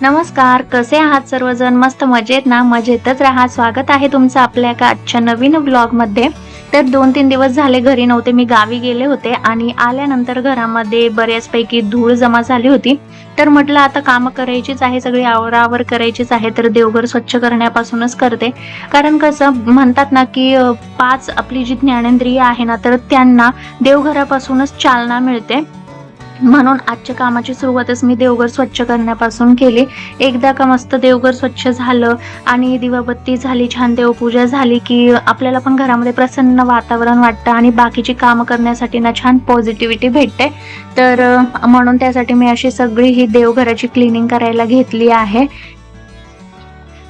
नमस्कार कसे आहात सर्वजण? मस्त मजेत ना? मजेतच राहा. स्वागत आहे तुमचं आपल्या एका आजच्या नवीन ब्लॉगमध्ये तर दोन तीन दिवस झाले घरी नव्हते मी गावी गेले होते आणि आल्यानंतर घरामध्ये बऱ्याचपैकी धूळ जमा झाली होती. तर म्हटलं आता कामं करायचीच आहे सगळी आवरावर करायचीच आहे तर देवघर स्वच्छ करण्यापासूनच करते. कारण कसं म्हणतात ना की पाच आपली जी ज्ञानेंद्रिय आहे ना तर त्यांना देवघरापासूनच चालना मिळते. म्हणून आजच्या कामाची सुरुवातच मी देवघर स्वच्छ करण्यापासून केली. एकदा का मस्त देवघर स्वच्छ झालं आणि दिवाबत्ती झाली छान देवपूजा झाली की आपल्याला पण घरामध्ये प्रसन्न वातावरण वाटतं आणि बाकीची कामं करण्यासाठी ना छान पॉझिटिव्हिटी भेटते. तर म्हणून त्यासाठी मी अशी सगळी ही देवघराची क्लिनिंग करायला घेतली आहे.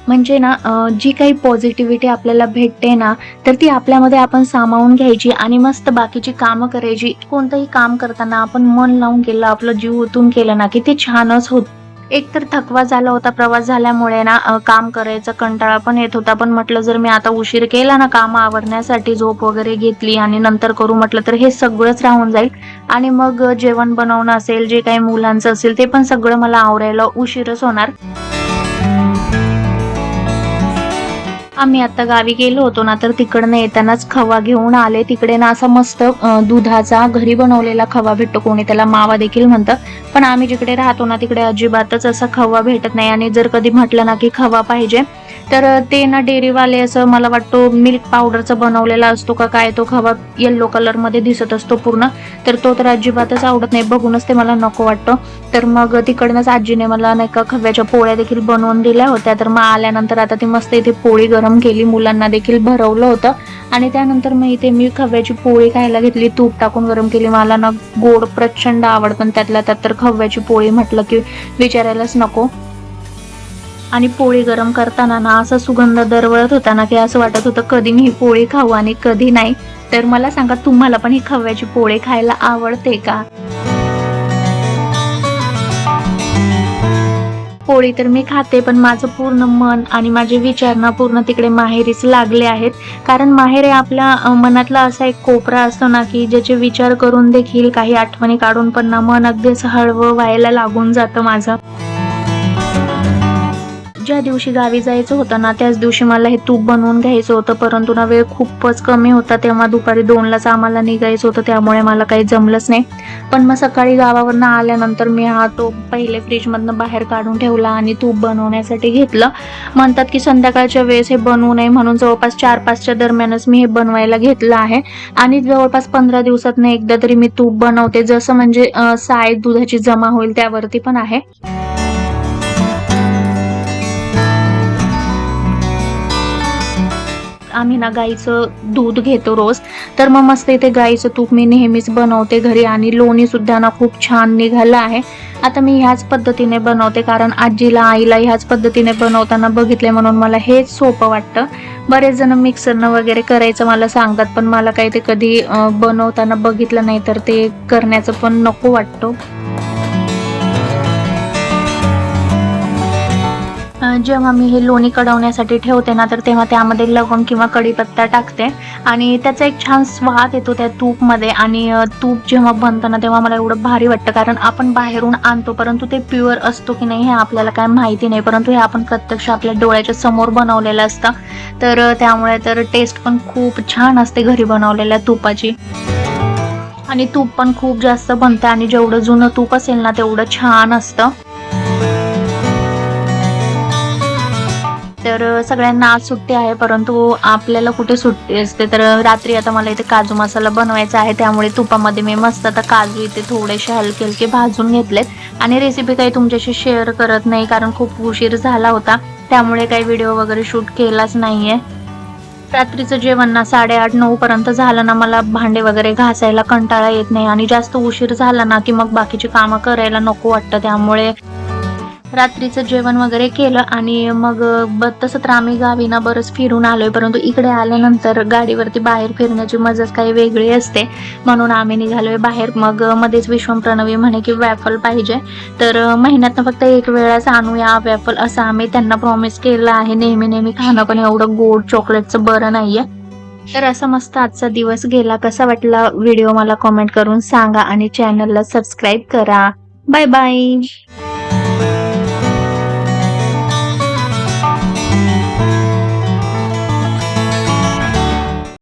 म्हणजे ना जी काही पॉझिटिव्हिटी आपल्याला भेटते ना तर ती आपल्यामध्ये आपण सामावून घ्यायची आणि मस्त बाकीची कामं करायची. कोणतंही काम करताना आपण मन लावून केलं आपलं जीव ओतून केलं ना की ते छानच होत. एक तर थकवा झाला होता प्रवास झाल्यामुळे ना काम करायचा कंटाळा पण येत होता. पण म्हटलं जर मी आता उशीर केला ना काम आवरण्यासाठी झोप वगैरे घेतली आणि नंतर करू म्हटलं तर हे सगळंच राहून जाईल. आणि मग जेवण बनवणं असेल जे काही मुलांचं असेल ते पण सगळं मला आवरायला उशीरच होणार. आम्ही आता गावी गेलो होतो ना तर तिकडनं येतानाच खवा घेऊन आले. तिकडे ना असा मस्त दुधाचा घरी बनवलेला खवा भेटतो. कोणी त्याला मावा देखील म्हणतं. पण आम्ही जिकडे राहतो ना तिकडे अजिबातच असा खवा भेटत नाही. आणि जर कधी म्हटलं ना की खवा पाहिजे तर ते ना डेअरीवाले असं मला वाटतो मिल्क पावडरचा बनवलेला असतो का काय तो खवा येल्लो कलरमध्ये दिसत असतो पूर्ण. तर तो तर अजिबातच आवडत नाही. बघूनच ते मला नको वाटतं. तर मग तिकडनंच आजीने मला नाही का खव्याच्या पोळ्या देखील बनवून दिल्या होत्या. तर मग आल्यानंतर आता ती मस्त इथे पोळी गरम केली मुलांना देखील भरवलं होतं. आणि त्यानंतर मग इथे मी खव्याची पोळी खायला घेतली तूप टाकून गरम केली. मला ना गोड प्रचंड आवड पण त्यातल्या त्यात तर खव्याची पोळी म्हटलं की विचारायलाच नको. आणि पोळी गरम करताना ना असा सुगंध दरवळत होता ना की असं वाटत होतं कधी मी ही पोळी खाऊ आणि कधी नाही. तर मला सांगा तुम्हाला पण ही खव्याची पोळी खायला आवडते का? पोळी तर मी खाते पण माझं पूर्ण मन आणि माझे विचार ना पूर्ण तिकडे माहेरीच लागले आहेत. कारण माहेर हे आपल्या मनातला असा एक कोपरा असतो ना की ज्याचे विचार करून देखील काही आठवणी काढून पण ना मन अगदी असं हळवं व्हायला लागून जातं माझं. ज्या दिवशी गावी जायचं होतं ना त्याच दिवशी मला हे तूप बनवून घ्यायचं होतं. परंतु ना वेळ खूपच कमी होता तेव्हा दुपारी दोनलाच आम्हाला निघायचं होतं. त्यामुळे मला काही जमलंच नाही. पण मग सकाळी गावावरनं आल्यानंतर मी हा तो पहिले फ्रीजमधनं बाहेर काढून ठेवला आणि तूप बनवण्यासाठी घेतलं. म्हणतात की संध्याकाळच्या वेळेस हे बनवू नये म्हणून जवळपास चार पाचच्या दरम्यानच मी हे बनवायला घेतलं आहे. आणि जवळपास पंधरा दिवसात एकदा तरी मी तूप बनवते जसं म्हणजे साय दुधाची जमा होईल त्यावरती पण आहे. आम्ही ना गाईचं दूध घेतो रोज. तर मग मस्त इथे गाईचं तूप मी नेहमीच बनवते घरी आणि लोणी सुद्धा ना खूप छान निघालं आहे. आता मी ह्याच पद्धतीने बनवते कारण आजीला आईला ह्याच पद्धतीने बनवताना बघितले म्हणून मला हेच सोपं वाटतं. बरेच जण मिक्सरनं वगैरे करायचं मला सांगतात पण मला काही ते कधी बनवताना बघितलं नाही तर ते करण्याचं पण नको वाटतो. जेव्हा मी हे लोणी कढवण्यासाठी ठेवते ना तर तेव्हा त्यामध्ये लवंग किंवा कढीपत्ता टाकते. आणि त्याचा एक छान स्वाद येतो त्या तूपमध्ये. आणि तूप जेव्हा बनतं ना तेव्हा मला एवढं भारी वाटतं. कारण आपण बाहेरून आणतो परंतु ते प्युअर असतो की नाही हे आपल्याला काय माहिती नाही. परंतु हे आपण प्रत्यक्ष आपल्या डोळ्याच्या समोर बनवलेलं असतं. तर त्यामुळे तर टेस्ट पण खूप छान असते घरी बनवलेल्या तुपाची. आणि तूप पण खूप जास्त बनतं. आणि जेवढं जुनं तूप असेल ना तेवढं छान असतं. तर सगळ्यांना आज सुट्टी आहे परंतु आपल्याला कुठे सुट्टी असते तर रात्री आता मला इथे काजू मसाला बनवायचा आहे त्यामुळे तुपामध्ये मी मस्त आता काजू इथे थोडेसे हलके हलके भाजून घेतलेत. आणि रेसिपी काही तुमच्याशी शेअर करत नाही कारण खूप उशीर झाला होता. त्यामुळे काही व्हिडिओ वगैरे शूट केलाच नाहीये. रात्रीचं जेवण ना साडेआठ नऊ पर्यंत झालं ना मला भांडे वगैरे घासायला कंटाळा येत नाही. आणि जास्त उशीर झाला ना की मग बाकीची कामं करायला नको वाटतं. त्यामुळे रात्रीचं जेवण वगैरे केलं आणि मग ब तसं तर आम्ही गावी ना बरंच फिरून आलोय परंतु इकडे आल्यानंतर गाडीवरती बाहेर फिरण्याची मजाच काही वेगळी असते. म्हणून आम्ही निघालोय बाहेर. मग मध्येच विश्वम प्रणवी म्हणे की वॅफल पाहिजे. तर महिन्यातनं फक्त एक वेळाच आणूया वॅफल असं आम्ही त्यांना प्रॉमिस केलं आहे. नेहमी नेहमी खाणं पण एवढं गोड चॉकलेटचं बरं नाहीये. तर असा मस्त आजचा दिवस गेला. कसा वाटला? व्हिडिओ मला कॉमेंट करून सांगा आणि चॅनलला सबस्क्राईब करा. Bye bye